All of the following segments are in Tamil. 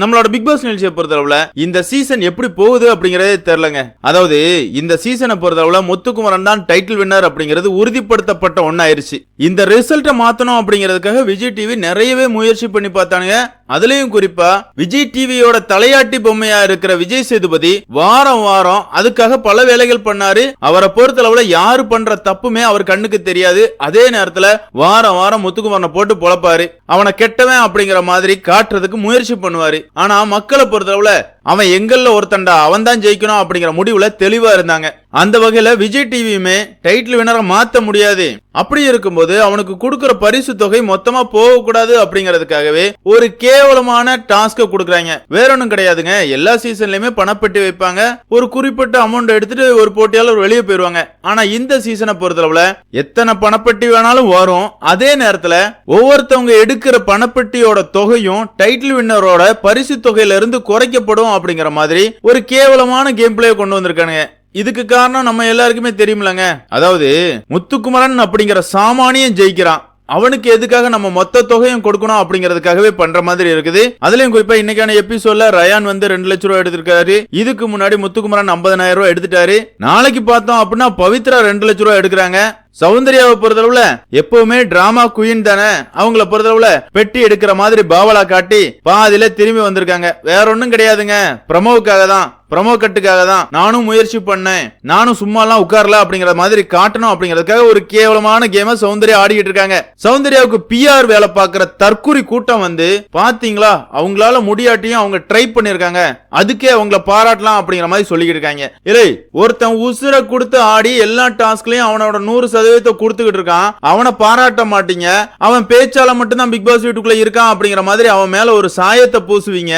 நம்மளோட பிக் பாஸ் நிகழ்ச்சியை பொறுத்தளவுல இந்த சீசன் எப்படி போகுது அப்படிங்கறதே தெரியலங்க. அதாவது இந்த சீசனை பொறுத்தளவுல முத்துக்குமரன் தான் டைட்டில் வின்னர் அப்படிங்கிறது உறுதிப்படுத்தப்பட்ட ஒன்னாயிருச்சு இந்த ரிசல்ட்டை மாத்தணும் அப்படிங்கிறதுக்காக விஜய் டிவி நிறையவே முயற்சி பண்ணி பார்த்தானுங்க. அதுலயும் குறிப்பா விஜய் டிவியோட தலையாட்டி பொம்மையா இருக்கிற விஜய் சேதுபதி வாரம் வாரம் அதுக்காக பல வேலைகள் பண்ணாரு. அவரை பொறுத்தளவுல யாரு பண்ற தப்புமே அவர் கண்ணுக்கு தெரியாது. அதே நேரத்துல வாரம் வாரம் முத்துக்குமரனை போட்டு பொழப்பாரு. அவனை கெட்டவன் அப்படிங்கிற மாதிரி காட்டுறதுக்கு முயற்சி பண்ணுவாரு. ஆனா மக்களை பொறுத்தளவுல அவன் எங்கல்ல ஒருத்தன்டா அவன் தான் ஜெயிக்கணும் அப்படிங்கிற முடிவுல தெளிவா இருந்தாங்க. அந்த வகையில விஜய் டிவியுமே டைட்டில் வினரை மாத்த முடியாது. அப்படி இருக்கும்போது அவனுக்கு கொடுக்கற பரிசு தொகை மொத்தமா போகக்கூடாது அப்படிங்கிறதுக்காகவே ஒரு கேவலமான டாஸ்க கொடுக்குறாங்க. வேற ஒண்ணும் கிடையாதுங்க. எல்லா சீசன்லயுமே பணப்பெட்டி வைப்பாங்க. ஒரு குறிப்பிட்ட அமௌண்ட் எடுத்துட்டு ஒரு போட்டியாளர் வெளியே போயிருவாங்க. ஆனா இந்த சீசனை பொறுத்தளவுல எத்தனை பணப்பெட்டி வேணாலும் வரும். அதே நேரத்துல ஒவ்வொருத்தவங்க எடுக்கிற பணப்பெட்டியோட தொகையும் டைட்டில் வின்னரோட பரிசு தொகையில இருந்து குறைக்கப்படும் அப்படிங்கிற மாதிரி ஒரு கேவலமான கேம் பிளே கொண்டு வந்திருக்கானுங்க. இதுக்கு காரணம் நம்ம எல்லாருக்குமே தெரியுமிலங்க. அதாவது முத்துக்குமரன் அப்படிங்கிற சாமானியம் ஜெயிக்கிறான். அவனுக்கு எதுக்காக நம்ம மொத்த தொகையும் கொடுக்கணும் அப்படிங்கறதுக்காகவே பண்ற மாதிரி இருக்குது. அதுலயும் குறிப்பா இன்னைக்கான எபிசோட்ல ரயான் வந்து ரெண்டு லட்சம் ரூபாய் எடுத்திருக்காரு. இதுக்கு முன்னாடி முத்துக்குமரன் 50000 ரூபாய் எடுத்துட்டாரு. நாளைக்கு பார்த்தோம் அப்படின்னா பவித்ரா ரெண்டு லட்சம் ரூபாய் எடுக்கிறாங்க. சௌந்தர்யாவை பொறுத்தளவுல எப்பவுமே டிராமா குயின் தானே. அவங்கள பொறுத்தளவுல பெட்டி எடுக்கிற மாதிரி பாவலா காட்டி பாதியில திரும்பி வந்திருக்காங்க. வேற ஒன்றும் கிடையாதுங்க. பிரமோவுக்காக தான். ப்ரமோ கட்டுக்காக தான் நானும் முயற்சி பண்ணேன். நானும் சும்மாலாம் உட்காரல அப்படிங்கிற மாதிரி காட்டணும் அப்படிங்கிறதுக்காக ஒரு கேவலமான கேம சௌந்தர்யா ஆடிக்கிட்டு இருக்காங்க. சௌந்தர்யாவுக்கு பிஆர் வேலை பார்க்குற தற்குறி கூட்டம் வந்து பாத்தீங்களா? அவங்களால முடியாட்டியும் அவங்க ட்ரை பண்ணிருக்காங்க அதுக்கே அவங்கள பாராட்டலாம் அப்படிங்கிற மாதிரி சொல்லிக்கிட்டு இருக்காங்க. இல்லை ஒருத்தன் உசுர கொடுத்து ஆடி எல்லா டாஸ்க்லயும் அவனோட நூறு சதவீதத்தை கொடுத்துக்கிட்டு இருக்கான். அவனை பாராட்ட மாட்டீங்க. அவன் பேச்சால மட்டும்தான் பிக் பாஸ் வீட்டுக்குள்ள இருக்கான் அப்படிங்கிற மாதிரி அவன் மேல ஒரு சாயத்தை பூசுவீங்க.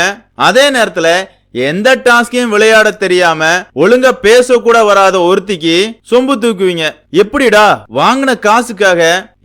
அதே நேரத்துல எந்த டாஸ்கையும் விளையாட தெரியாம ஒழுங்கா பேச கூட வராத ஒருத்திக்கு சொம்பு தூக்குவீங்க. எப்படிடா? வாங்கின காசுக்காக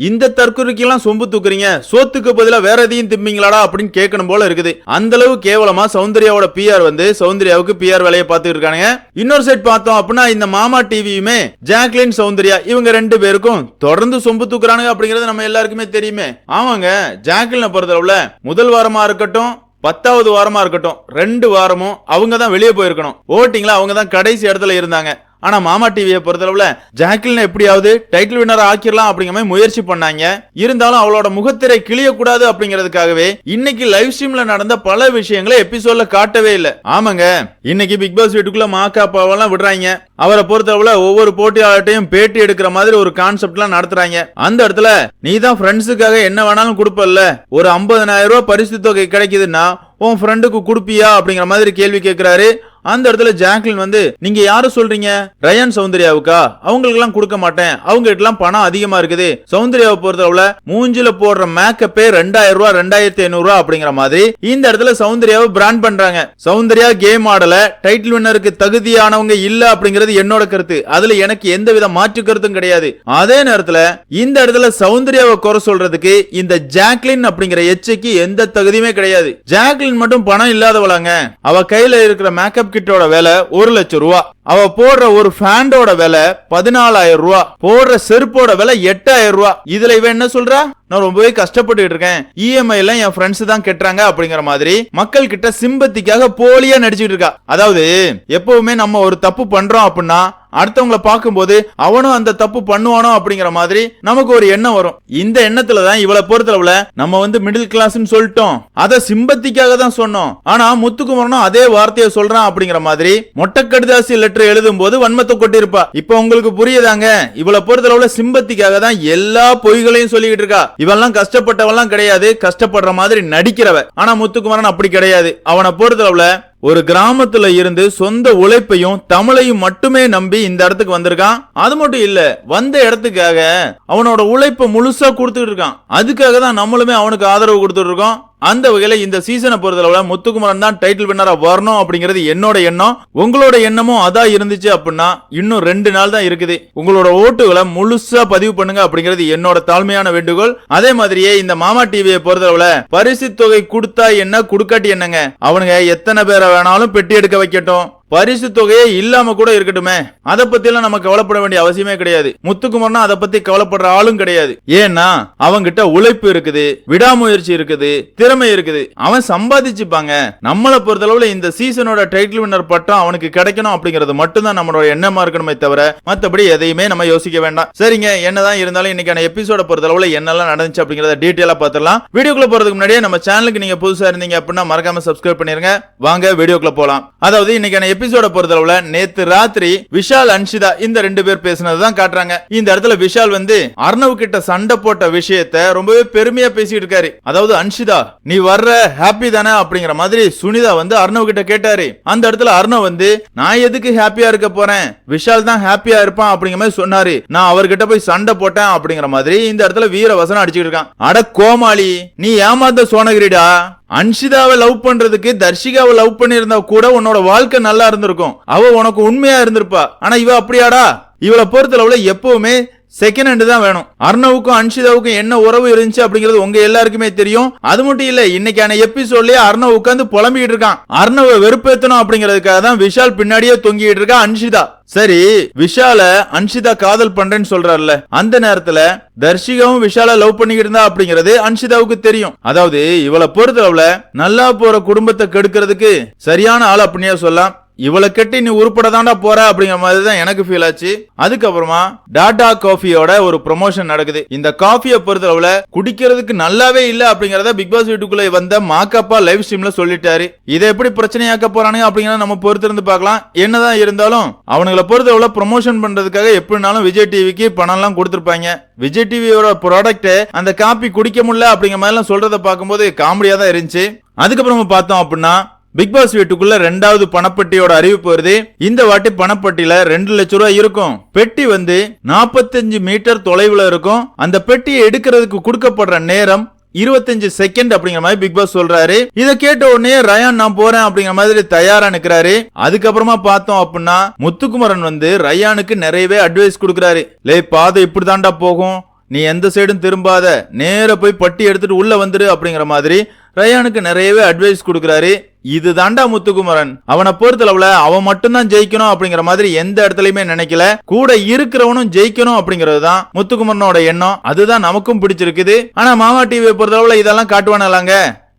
இந்த தற்கொலைக்கெல்லாம் சொம்பு தூக்குறீங்க. சோத்துக்கு பதிலா வேற எதையும் திம்பிங்களாடா அப்படின்னு கேட்கணும் போல இருக்குது. அந்த அளவு கேவலமா சௌந்தர்யாவோட பிஆர் வந்து சௌந்தர்யாவுக்கு பிஆர் வேலையை பார்த்துட்டு இருக்கானுங்க. இன்னொரு சைட் பார்த்தோம் அப்படின்னா இந்த மாமா டிவியுமே ஜாக்லின் சௌந்தர்யா இவங்க ரெண்டு பேருக்கும் தொடர்ந்து சொம்பு தூக்குறானுங்க அப்படிங்கறது நம்ம எல்லாருக்குமே தெரியுமே. ஆமாங்க ஜாக்லினை பொறுத்தளவுல முதல் வாரமா இருக்கட்டும் பத்தாவது வாரமா இருக்கட்டும் ரெண்டு வாரமும் அவங்க தான் வெளியே போயிருக்கணும். ஓட்டிங்ல அவங்க தான் கடைசி இடத்துல இருந்தாங்க. ஆனா மாமா டிவியை பொறுத்தளவுல ஜாக்லின் எப்படியாவது டைட்டில் வின்னர் ஆக்கிடலாம் அப்படிங்கிற மாதிரி முயற்சி பண்ணாங்க. இருந்தாலும் அவளோட முகத்திரை கிளியக்கூடாது அப்படிங்கிறதுக்காகவே இன்னைக்கு லைவ் ஸ்ட்ரீம்ல நடந்த பல விஷயங்களை எபிசோட்ல காட்டவே இல்ல. ஆமாங்க. இன்னைக்கு பிக் பாஸ் வீட்டுக்குள்ள மாக்காப்பாவெல்லாம் விடுறாங்க. அவரை பொறுத்தளவுல ஒவ்வொரு போட்டியாளர்ட்டையும் பேட்டி எடுக்கிற மாதிரி ஒரு கான்செப்ட்லாம் நடத்துறாங்க. அந்த இடத்துல நீ தான் ஃப்ரெண்ட்ஸுக்காக என்ன வேணாலும் கொடுப்பல்ல. ஒரு 50000 ரூபாய் பரிசு தொகை கிடைக்குதுன்னா உன் ஃப்ரெண்டுக்கு கொடுப்பியா அப்படிங்கிற மாதிரி கேள்வி கேட்கிறாரு அந்த இடத்துல ஜாக்லின் வந்து நீங்க யாரு சொல்றீங்க? ரயான் சௌந்தர்யாவுக்கா? அவங்களுக்கு எல்லாம் கொடுக்க மாட்டேன். அவங்க கிட்ட எல்லாம் பணம் அதிகமா இருக்குது. சௌந்தர்யாவை பொறுத்தளவுல மூஞ்சில போடுற மேக்கப்பே ரெண்டாயிரம் ரூபாய் ரெண்டாயிரத்தி ஐநூறு ரூபாய் அப்படிங்கிற மாதிரி இந்த இடத்துல சௌந்தர்யாவை பிராண்ட் பண்றாங்க. சௌந்தர்யா கேம் ஆடல. டைட்டில் வின்னருக்கு தகுதியானவங்க இல்ல அப்படிங்கிறது என்னோட கருத்து. அதுல எனக்கு எந்த வித மாற்று கருத்தும் கிடையாது. அதே நேரத்துல இந்த இடத்துல சௌந்தர்யாவை குறை சொல்றதுக்கு இந்த ஜாக்லின் அப்படிங்கிற எச்சைக்கு எந்த தகுதியுமே கிடையாது. ஜாக்லின் மட்டும் பணம் இல்லாதவளாங்க. அவ கையில இருக்கிற மேக்கப் கிட்டோட வேலை ஒரு லட்சம் ரூபா. அவ போடுற ஒரு ஃபேண்டோட விலை பதினாலாயிரம் ரூபா போடுற செருப்போட விலை எட்டாயிரம் ரூபா. இதுல இவன் என்ன சொல்றா? நான் ரொம்பவே கஷ்டப்பட்டு இருக்கேன். இஎம்ஐ எல்லாம் என் ஃப்ரெண்ட்ஸ் தான் கெட்டுறாங்க அப்படிங்கிற மாதிரி மக்கள் கிட்ட சிம்பத்திக்காக போலியா நடிச்சிட்டு இருக்கா. அதாவது எப்பவுமே நம்ம ஒரு தப்பு பண்றோம் அப்படின்னா அடுத்தவங்கள பார்க்கும்போது அவனும் அந்த தப்பு பண்ணுவானோ அப்படிங்கிற மாதிரி நமக்கு ஒரு எண்ணம் வரும். இந்த எண்ணத்துல தான் இவளை பொறுத்தளவுல நம்ம வந்து மிடில் கிளாஸ்னு சொல்லிட்டோம். அத சிம்பத்திக்காக தான் சொன்னோம். ஆனா முத்துக்குமரனும் அதே வார்த்தையை சொல்றான் அப்படிங்கிற மாதிரி மொட்டை கடுதாசி லெட்டர் எழுதும் போது வன்மத்தை கொட்டிருப்பா. இப்ப உங்களுக்கு புரியுதாங்க? இவளை பொறுத்தளவுல சிம்பத்திக்காக தான் எல்லா பொய்களையும் சொல்லிக்கிட்டு இருக்கா. இவெல்லாம் கஷ்டப்பட்டவெல்லாம் கிடையாது. கஷ்டப்படுற மாதிரி நடிக்கிறவ. ஆனா முத்துக்குமரன் அப்படி கிடையாது. அவனை பொறுத்தளவுல ஒரு கிராமத்துல இருந்து சொந்த உழைப்பையும் தமிழையும் மட்டுமே நம்பி இந்த இடத்துக்கு வந்திருக்கான். அது மட்டும் இல்ல வந்த இடத்துக்காக அவனோட உழைப்பை முழுசா கொடுத்துட்டு இருக்கான். அதுக்காக தான் நம்மளுமே அவனுக்கு ஆதரவு கொடுத்துட்டு இருக்கோம். அந்த வகையில இந்த சீசனை பொறுத்தளவுல முத்துக்குமரன் தான் டைட்டில் வின்னரா வரணும் அப்படிங்கிறது என்னோட எண்ணம். உங்களோட எண்ணமும் அதான் இருந்துச்சு அப்படின்னா இன்னும் ரெண்டு நாள் தான் இருக்குது. உங்களோட ஓட்டுகளை முழுசா பதிவு பண்ணுங்க அப்படிங்கிறது என்னோட தாழ்மையான வேண்டுகோள். அதே மாதிரியே இந்த மாமா டிவியை பொறுத்தளவுல பரிசு தொகை கொடுத்தா என்ன கொடுக்காட்டி என்னங்க? அவனுங்க எத்தனை பேரை வேணாலும் பெட்டி எடுக்க வைக்கட்டும். பரிசு தொகையே இல்லாம கூட இருக்கட்டுமே. அதை பத்தி எல்லாம் நம்ம கவலைப்பட வேண்டிய அவசியமே கிடையாது. முத்துக்குமரனா அதை பத்தி கவலைப்படுற ஆளும் கிடையாது. ஏன்னா அவங்கிட்ட உழைப்பு இருக்குது விடாமுயற்சி இருக்குது திறமை இருக்குது. அவன் சம்பாதிச்சுப்பாங்க. நம்மளை பொறுத்தளவுல இந்த சீசனோட டைட்டில் வின்னர் பட்டம் அவனுக்கு கிடைக்கணும் அப்படிங்கிறது மட்டும்தான் நம்மளோட எண்ணமா இருக்கணுமே தவிர மத்தபடி எதையுமே நம்ம யோசிக்க வேண்டாம். சரிங்க என்னதான் இருந்தாலும் இன்னைக்கான எபிசோட பொறுத்தளவுல என்னெல்லாம் நடந்துச்சு அப்படிங்கறத டீட்டெயிலா பார்த்துடலாம் வீடியோக்குள்ள போறதுக்கு முன்னாடியே நம்ம சேனலுக்கு நீங்க புதுசா இருந்தீங்க அப்படின்னா மறக்காம சப்ஸ்கிரைப் பண்ணிருங்க. வாங்க வீடியோக்குள்ள போலாம். அதாவது இன்னைக்கான எபிசோட பொறுத்தளவுல நேத்து ராத்திரி விஷால் அன்ஷிதா இந்த ரெண்டு பேர் பேசினதுதான் காட்டுறாங்க. இந்த இடத்துல விஷால் வந்து அர்ணவ் கிட்ட சண்டை போட்ட விஷயத்த ரொம்பவே பெருமையா பேசிட்டு இருக்காரு. அதாவது அன்ஷிதா நீ வர்ற ஹாப்பி தானே அப்படிங்கிற மாதிரி சுனிதா வந்து அர்ணவ் கிட்ட கேட்டாரு. அந்த இடத்துல அர்ணவ் வந்து நான் எதுக்கு ஹாப்பியா இருக்க போறேன்? விஷால் தான் ஹாப்பியா இருப்பான் அப்படிங்கிற மாதிரி சொன்னாரு. நான் அவர்கிட்ட போய் சண்டை போட்டேன் அப்படிங்கிற மாதிரி இந்த இடத்துல வீர வசனம் அடிச்சுட்டு இருக்கான். அட கோமாளி நீ ஏமாந்த சோனகிரிடா? அன்ஷிதாவை லவ் பண்றதுக்கு தர்ஷிகாவை லவ் பண்ணியிருந்தா கூட உன்னோட வாழ்க்கை நல்லா இருந்திருக்கும். அவ உனக்கு உண்மையா இருந்திருப்பா. ஆனா இவ அப்படியாடா? இவளை பொறுத்தளவுல எப்பவுமே செகண்ட் ஹேண்ட் தான் வேணும். அர்ணவுக்கும் அன்ஷிதாவுக்கும் என்ன உறவு இருந்துச்சு அப்படிங்கிறது உங்க எல்லாருக்குமே தெரியும். அது மட்டும் இல்ல இன்னைக்கான எபிசோட்லயே அர்ணவ் உட்காந்து புலம்பிக்கிட்டு இருக்கான். அர்ணவை வெறுப்பேத்தணும் அப்படிங்கிறதுக்காக தான் விஷால் பின்னாடியே தொங்கிட்டு இருக்கா அன்ஷிதா. சரி விஷால அன்ஷிதா காதல் பண்றேன்னு சொல்றாருல அந்த நேரத்துல தர்ஷிகாவும் விஷால லவ் பண்ணிக்கிட்டு இருந்தா அப்படிங்கிறது அன்ஷிதாவுக்கு தெரியும். அதாவது இவளை பொறுத்தளவுல நல்லா போற குடும்பத்தை கெடுக்கிறதுக்கு சரியான ஆள் அப்படின்னே சொல்லலாம். இவளை கட்டி நீ உருப்பட தாண்டா போற அப்படிங்கிற மாதிரி தான் எனக்கு ஃபீல் ஆச்சு. அதுக்கப்புறமா டாடா காஃபியோட ஒரு ப்ரொமோஷன் நடக்குது. இந்த காஃபியை பொறுத்தளவுல குடிக்கிறதுக்கு நல்லாவே இல்ல அப்படிங்கறத பிக் பாஸ் வீட்டுக்குள்ள வந்த மாக்கப்பா லைவ் ஸ்ட்ரீம்ல சொல்லிட்டாரு. இதை எப்படி பிரச்சனையாக்க போறானுங்க அப்படிங்கறத நம்ம பொறுத்திருந்து பார்க்கலாம். என்னதான் இருந்தாலும் அவனுங்களை பொறுத்தளவுல ப்ரொமோஷன் பண்றதுக்காக எப்படினாலும் விஜய் டிவிக்கு பணம் எல்லாம் கொடுத்துருப்பாங்க. விஜய் டிவியோட ப்ராடக்ட் அந்த காப்பி குடிக்க முடியல அப்படிங்கிற மாதிரி எல்லாம் சொல்றத பார்க்கும்போது காமெடியா தான் இருந்துச்சு. அதுக்கப்புறம் பார்த்தோம் அப்படின்னா பிக் பாஸ் வீட்டுக்குள்ள ரெண்டாவது பணப்பட்டியோட அறிவிப்பு வருது. இந்த வாட்டி பணப்பட்டியில ரெண்டு லட்சம் ரூபாய் இருக்கும். பெட்டி வந்து 45 மீட்டர் தொலைவுல இருக்கும். அந்த பெட்டியை எடுக்கிறதுக்கு கொடுக்கப்படுற நேரம் இருபத்தஞ்சு செகண்ட் அப்படிங்கிற மாதிரி பிக் பாஸ் சொல்றாரு. இதை கேட்ட உடனே ரயான் நான் போறேன் அப்படிங்கிற மாதிரி தயாரா நிக்கிறாரு. அதுக்கப்புறமா பார்த்தோம் அப்படின்னா முத்துக்குமரன் வந்து ரயானுக்கு நிறையவே அட்வைஸ் கொடுக்கறாரு. லே பாதை இப்படி தாண்டா போகும். நீ எந்த சைடும் திரும்பாத. நேர போய் பட்டி எடுத்துட்டு உள்ள வந்துரு அப்படிங்கிற மாதிரி ரயானுக்கு நிறையவே அட்வைஸ் கொடுக்குறாரு இது தாண்டா முத்துக்குமரன். அவனை பொறுத்தளவுல அவன் மட்டும்தான் ஜெயிக்கணும் அப்படிங்கிற மாதிரி எந்த இடத்துலயுமே நினைக்கல. கூட இருக்கிறவனும் ஜெயிக்கணும் அப்படிங்கிறது தான் முத்துக்குமரனோட எண்ணம். அதுதான் நமக்கும் பிடிச்சிருக்குது. ஆனா மாமா டிவியை பொறுத்தளவுல இதெல்லாம் காட்டுவானலாங்க?